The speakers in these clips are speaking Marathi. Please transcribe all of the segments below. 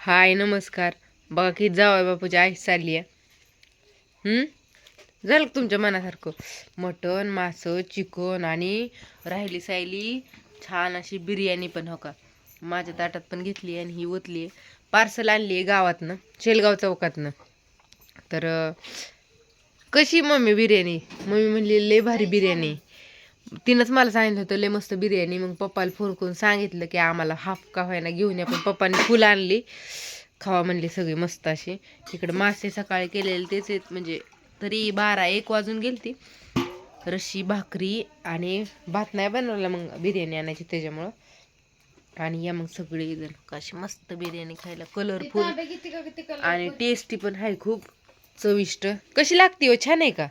हाय नमस्कार. बघा की जावं बापूची आई चालली आहे? झालं तुमच्या मनासारखं? मटण मासं चिकन आणि राहिली सायली छान अशी बिर्याणी पण हो का? माझ्या ताटात पण घेतली आणि ही ओतली आहे. पार्सल आणली आहे गावातनं शेलगाव चौकातनं. तर कशी मम्मी बिर्याणी? मम्मी म्हणली लय भारी बिर्याणी. तिनंच मला सांगितलं होतं लय मस्त बिर्याणी. मग पप्पाला फोन करून सांगितलं की आम्हाला हाफ का व्हायना घेऊन या. पण पप्पाने फुलं आणली. खावा म्हणली सगळी मस्त अशी. इकडं मासे सकाळी केलेले तेच आहेत. म्हणजे तरी बारा एक वाजून गेलती. रशी भाकरी आणि भात नाही बनवला मग बिर्याणी आणायची त्याच्यामुळं. आणि या मग सगळी जण कशी मस्त बिर्याणी खायला कलरफुल आणि टेस्टी पण आहे खूप. चविष्ट. कशी लागते हो? छान आहे का?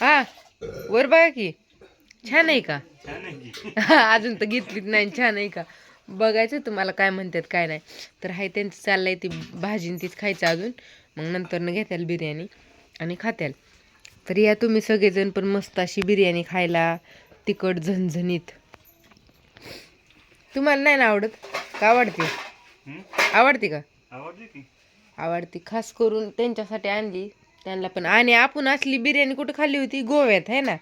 हा. वर बघा की. छान आहे का? अजून तर घेतलीच नाही छान आहे का? बघायचं तुम्हाला काय म्हणतात काय नाही. तर हाय त्यांचं चाललंय ती भाजीन तीच खायचं अजून. मग नंतर घेत्याल बिर्याणी आणि खात्याल. तर या तुम्ही सगळेजण पण मस्त अशी बिर्याणी खायला तिखट झणझणीत. तुम्हाला नाही ना आवडत? का आवडते? आवडते की. आवडती. खास करून त्यांच्यासाठी आणली. त्यांना पण. आणि आपण असली बिर्याणी कुठं खाल्ली होती? गोव्यात आहे ना?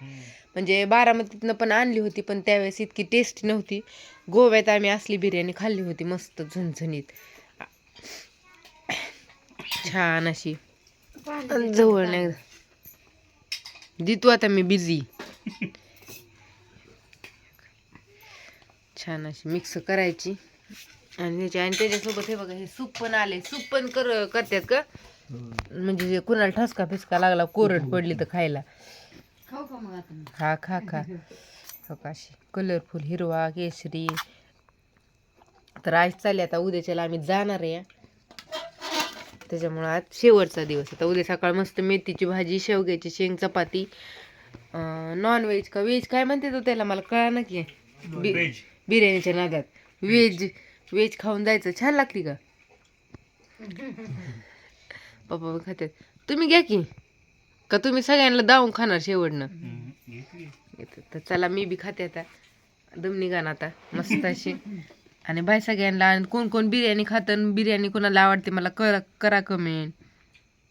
म्हणजे बारामतीतनं पण आणली होती पण त्यावेळेस इतकी टेस्टी नव्हती. गोव्यात आम्ही असली बिर्याणी खाल्ली होती मस्त झणझणीत. छान अशी. आणि जवळ नाही. देतो आता मी बिझी छान अशी मिक्स करायची. आणि त्याच्या आणि त्याच्यासोबत हे बघा हे सूप पण आले सूप पण कर करतात का? म्हणजे जे कुणाला ठसका फिसका लागला कोरड पडली तर खायला. खा खा खा. हो का अशी? कलरफुल हिरवा केसरी तर आज चालले आता उद्याच्याला आम्ही जाणार आहे. त्याच्यामुळं आज शेवटचा दिवस आता उद्या सकाळ मस्त मेथीची भाजी शेवग्याची शेंग चपाती नॉन व्हेज का व्हेज काय म्हणते तो त्याला? मला कळा ना की बि- व्हेज बिर्याणीच्या नादात. व्हेज व्हेज खाऊन जायचं. छान लागते का? पप्पा पण खात्यात. तुम्ही घ्या की. का तुम्ही सगळ्यांना दावून खाणार शेवटनं? तर चला मी बी खाते आता. दम निघान आता. मस्त अशी. आणि बाय सगळ्यांना. आणि कोण कोण बिर्याणी खातं आणि बिर्याणी कोणाला आवडते मला करा करा कमेंट